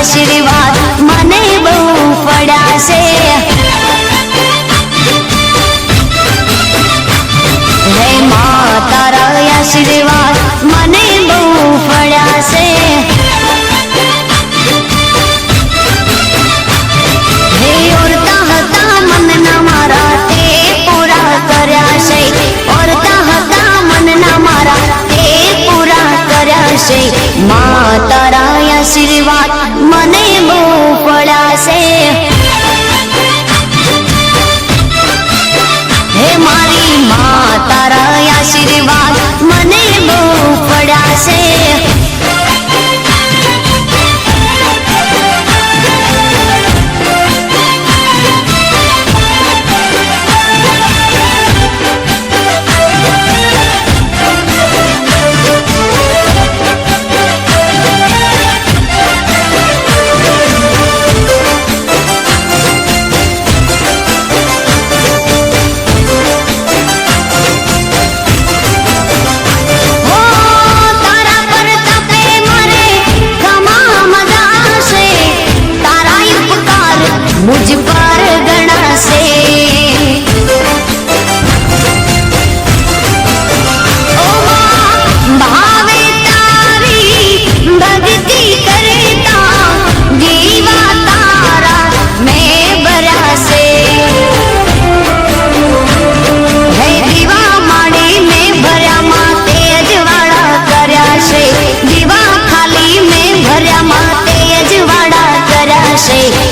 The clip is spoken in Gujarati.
આશીર્વાદ મને બહુ પડ્યા છે હે મા તારા આશીર્વાદ મને બહુ પડ્યા છે હે ઓરતા મનના મારા, તે પૂરા કર્યા છે. ઓરતા હતા મારા, તે પૂરા કર્યા છે. માં તારા આશીર્વાદ મુજ પર ગણાશે ભાવે તારી ભક્તિ મેં ભરાશે હે દીવા માડી મેં ભર્યા તેજ વાળા કર્યા દીવા ખાલી મેં ભર્યા તેજ વાળા કર્યા